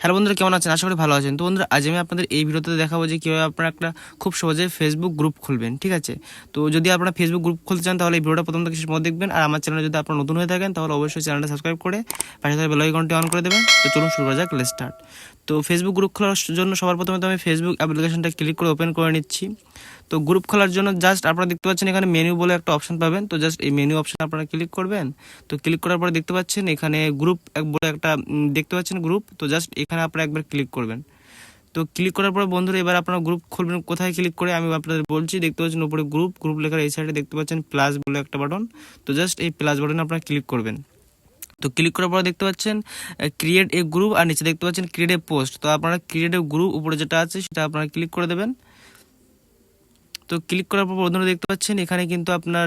Hello বন্ধুরা, কেমন আছেন? আশা করি ভালো আছেন। তো বন্ধুরা, আজ আমি আপনাদের এই ভিডিওতে দেখাবো যে কীভাবে আপনারা একটা খুব সহজে ফেসবুক গ্রুপ খুলবেন, ঠিক আছে? তো যদি আপনারা ফেসবুক গ্রুপ খুলতে চান, তাহলে এই ভিডিওটা প্রথম থেকে শেষ দেখবেন। আর আমার চ্যানেলে যদি আপনারা নতুন হয়ে থাকেন, তাহলে অবশ্যই চ্যানেলটা সাবস্ক্রাইব করে পাশে থাকা বেল আইকনটি অন করে দেবেন। তো চলুন শুরু করা যাক স্টার্ট তো ফেসবুক গ্রুপ খোলার জন্য সবার প্রথমে তো আমি ফেসবুক অ্যাপ্লিকেশনটা ক্লিক করে ওপেন করে নিচ্ছি। তো গ্রুপ খোলার জন্য জাস্ট আপনারা দেখতে পাচ্ছেন এখানে মেনু বলে একটা অপশন পাবেন। তো জাস্ট এই মেনু অপশন আপনারা ক্লিক করবেন। তো ক্লিক করার পরে দেখতে পাচ্ছেন এখানে গ্রুপ এক বলে একটা দেখতে পাচ্ছেন গ্রুপ তো জাস্ট এখানে আপনারা একবার ক্লিক করবেন। তো ক্লিক করার পরে বন্ধুরা এবার আপনারা গ্রুপ খুলবেন, কোথায় ক্লিক করে আমি আপনাদের বলছি। দেখতে পাচ্ছেন উপরে গ্রুপ গ্রুপ লেখার এই সাইডে দেখতে পাচ্ছেন প্লাস বলে একটা বাটন তো জাস্ট এই প্লাস বাটনে আপনারা ক্লিক করবেন। তো ক্লিক করার পরে দেখতে পাচ্ছেন ক্রিয়েট এ গ্রুপ আর নিচে দেখতে পাচ্ছেন ক্রিয়েট এ পোস্ট তো আপনারা ক্রিয়েট এ গ্রুপ উপরে যেটা আছে সেটা আপনারা ক্লিক করে দেবেন। তো ক্লিক করার পর বন্ধুরা দেখতে পাচ্ছেন, এখানে কিন্তু আপনার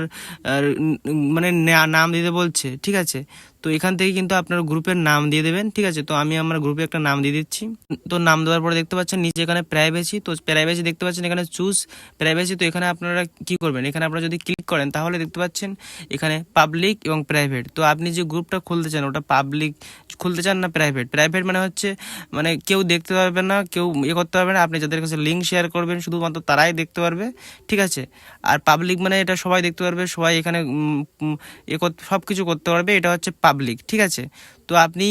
মানে নাম দিতে বলছে, ঠিক আছে? তো এখান থেকে কিন্তু আপনার গ্রুপের নাম দিয়ে দেবেন, ঠিক আছে? তো আমি আমার গ্রুপে একটা নাম দিয়ে দিচ্ছি। তো নাম দেওয়ার পরে দেখতে পাচ্ছেন, নিচে এখানে প্রাইভেসি তো প্রাইভেসি দেখতে পাচ্ছেন এখানে চুজ প্রাইভেসি তো এখানে আপনারা কি করবেন? এখানে আপনারা যদি ক্লিক করেন, তাহলে দেখতে পাচ্ছেন এখানে পাবলিক এবং প্রাইভেট তো আপনি যে গ্রুপটা খুলতে চান, ওটা পাবলিক খুলতে চান না প্রাইভেট প্রাইভেট মানে হচ্ছে মানে কেউ দেখতে পারবে না, কেউ ইয়ে করতে পারবে না, আপনি যাদের কাছে লিঙ্ক শেয়ার করবেন, শুধুমাত্র তারাই দেখতে পারবে, ঠিক আছে? আর পাবলিক মানে এটা সবাই দেখতে পারবে, সবাই এখানে এ সব কিছু করতে পারবে, এটা হচ্ছে পাবলিক ঠিক আছে? তো আপনি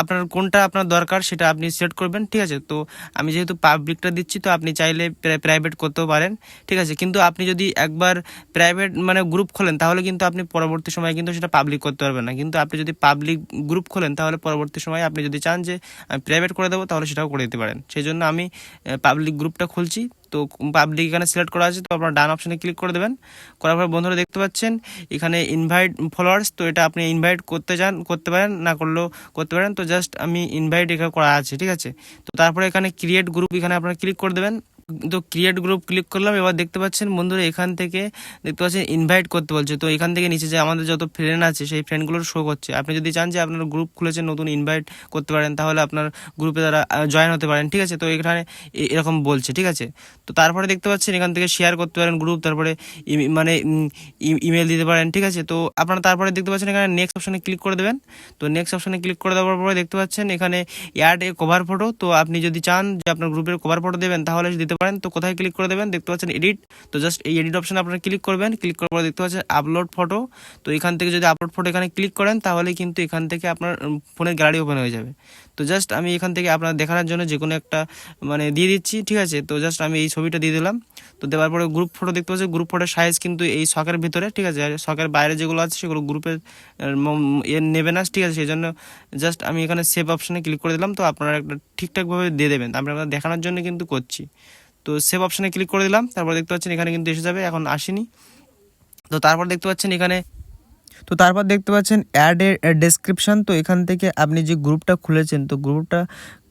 আপনার কোনটা আপনার দরকার সেটা আপনি সেট করবেন, ঠিক আছে? তো আমি যেহেতু পাবলিকটা দিচ্ছি, তো আপনি চাইলে প্রাইভেট করতেও পারেন, ঠিক আছে? কিন্তু আপনি যদি একবার প্রাইভেট মানে গ্রুপ খোলেন, তাহলে কিন্তু আপনি পরবর্তী সময় কিন্তু সেটা পাবলিক করতে পারবেন না। কিন্তু আপনি যদি পাবলিক গ্রুপ খোলেন, তাহলে পরবর্তী সময় আপনি যদি চান যে, আমি প্রাইভেট করে দেবো, তাহলে সেটাও করে দিতে পারেন। সেই জন্য আমি পাবলিক গ্রুপটা খুলছি। তো পাবলিক এখানে সিলেক্ট করা আছে, তো আপনার ডান অপশনে ক্লিক করে দেবেন। করার পর বন্ধুরা দেখতে পাচ্ছেন, এখানে ইনভাইট ফলোয়ার্স তো এটা আপনি ইনভাইট করতে চান, করতে পারেন, না করলেও করতে পারেন। তো জাস্ট আমি ইনভাইট এখানে করা আছে, ঠিক আছে? তো তারপরে এখানে ক্রিয়েট গ্রুপ এখানে আপনারা ক্লিক করে দেবেন। তো ক্রিয়েট গ্রুপ ক্লিক করলাম, এবার দেখতে পাচ্ছেন বন্ধুরা এখান থেকে দেখতে পাচ্ছেন ইনভাইট করতে বলছে। তো এখান থেকে নিচে যে আমাদের যত ফ্রেন্ড আছে, সেই ফ্রেন্ডগুলোর শো করছে। আপনি যদি চান যে আপনার গ্রুপ খুলেছেন নতুন ইনভাইট করতে পারেন, তাহলে আপনার গ্রুপে তারা জয়েন হতে পারেন, ঠিক আছে? তো এখানে এরকম বলছে, ঠিক আছে? তো তারপরে দেখতে পাচ্ছেন এখান থেকে শেয়ার করতে পারেন গ্রুপ তারপরে মানে ইমেল দিতে পারেন, ঠিক আছে? তো আপনারা তারপরে দেখতে পাচ্ছেন এখানে নেক্সট অপশনে ক্লিক করে দেবেন। তো নেক্সট অপশনে ক্লিক করে দেওয়ার পরে দেখতে পাচ্ছেন এখানে অ্যাড এ কভার ফটো তো আপনি যদি চান যে আপনার গ্রুপের কভার ফটো দেবেন, তাহলে দিতে পারেন, তো কোথায় ক্লিক করে দেবেন, দেখতে পাচ্ছেন এডিট তো জাস্ট এই এডিট অপশনে আপনারা ক্লিক করবেন ক্লিক করার পরে দেখতে পাচ্ছেন আপলোড ফটো তো এখান থেকে যদি আপলোড ফটো এখানে ক্লিক করেন, তাহলে কিন্তু এখান থেকে আপনার ফোনের গ্যালারি ওপেন হয়ে যাবে। তো জাস্ট আমি এখান থেকে আপনার দেখানোর জন্য যে কোনো একটা মানে দিয়ে দিচ্ছি, ঠিক আছে? তো জাস্ট আমি এই ছবিটা দিয়ে দিলাম। তো দেওয়ার পরে গ্রুপ ফটো দেখতে পাচ্ছি গ্রুপ ফটোর সাইজ কিন্তু এই শখের ভিতরে, ঠিক আছে? শখের বাইরে যেগুলো আছে, সেগুলো গ্রুপের এ নেবে না, ঠিক আছে? সেই জন্য জাস্ট আমি এখানে সেভ অপশানে ক্লিক করে দিলাম, তো আপনারা একটা ঠিকঠাকভাবে দিয়ে দেবেন। আমি আপনাদের দেখানোর জন্য কিন্তু করছি। তো সেভ অপশানে ক্লিক করে দিলাম, তারপর দেখতে পাচ্ছেন এখানে কিন্তু এসে যাবে, এখন আসেনি। তো তারপর দেখতে পাচ্ছেন এখানে, তো তারপর দেখতে পাচ্ছেন অ্যাড এর ডেসক্রিপশন তো এখান থেকে আপনি যে গ্রুপটা খুলেছেন, তো গ্রুপটা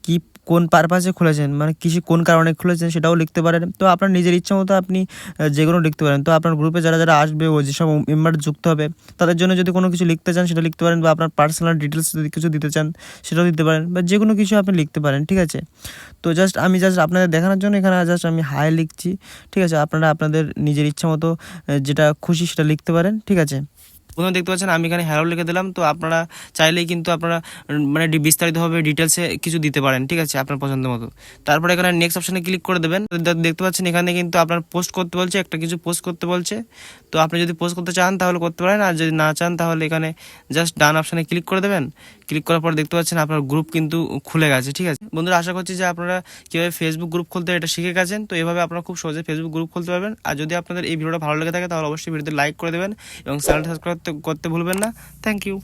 কি কোন পারপাসে খুলেছেন? মানে কিছু কোন কারণে খুলেছেন সেটাও লিখতে পারেন। তো আপনার নিজের ইচ্ছা মতো আপনি যে কোনো লিখতে পারেন। তো আপনার গ্রুপে যারা যারা আসবে ও যেসব মেম্বার যুক্ত হবে, তাদের জন্য যদি কোনো কিছু লিখতে চান সেটা লিখতে পারেন বা আপনার পার্সোনাল ডিটেলস যদি কিছু দিতে চান সেটাও দিতে পারেন বা যে কোনো কিছু আপনি লিখতে পারেন, ঠিক আছে? তো জাস্ট আমি জাস্ট আপনাদের দেখানোর জন্য এখানে জাস্ট আমি হাই লিখছি, ঠিক আছে? আপনারা আপনাদের নিজের ইচ্ছা মতো যেটা খুশি সেটা লিখতে পারেন, ঠিক আছে? প্রথমে দেখতে পাচ্ছেন আমি এখানে হ্যালো লিখে দিলাম। তো আপনারা চাইলেই কিন্তু আপনারা মানে বিস্তারিতভাবে ডিটেলসে কিছু দিতে পারেন, ঠিক আছে? আপনার পছন্দ মতো। তারপরে এখানে নেক্সট অপশানে ক্লিক করে দেবেন। দেখতে পাচ্ছেন এখানে কিন্তু আপনার পোস্ট করতে বলছে, একটা কিছু পোস্ট করতে বলছে। তো আপনি যদি পোস্ট করতে চান তাহলে করতে পারেন, আর যদি না চান তাহলে এখানে জাস্ট ডান অপশানে ক্লিক করে দেবেন। ক্লিক করার পর দেখতে পাচ্ছেন আপনার গ্রুপ কিন্তু খুলে গেছে, ঠিক আছে? বন্ধুরা, আশা করছি যে আপনারা কীভাবে ফেসবুক গ্রুপ খুলতে এটা শিখে গেছেন। তো এভাবে আপনারা খুব সহজে ফেসবুক গ্রুপ খুলতে পারবেন। আর যদি আপনাদের এই ভিডিওটা ভালো লেগে থাকে তাহলে অবশ্যই ভিডিওতে লাইক করে দেবেন এবং চ্যানেলটা সাবস্ক্রাইব করতে ভুলবেন না। Thank you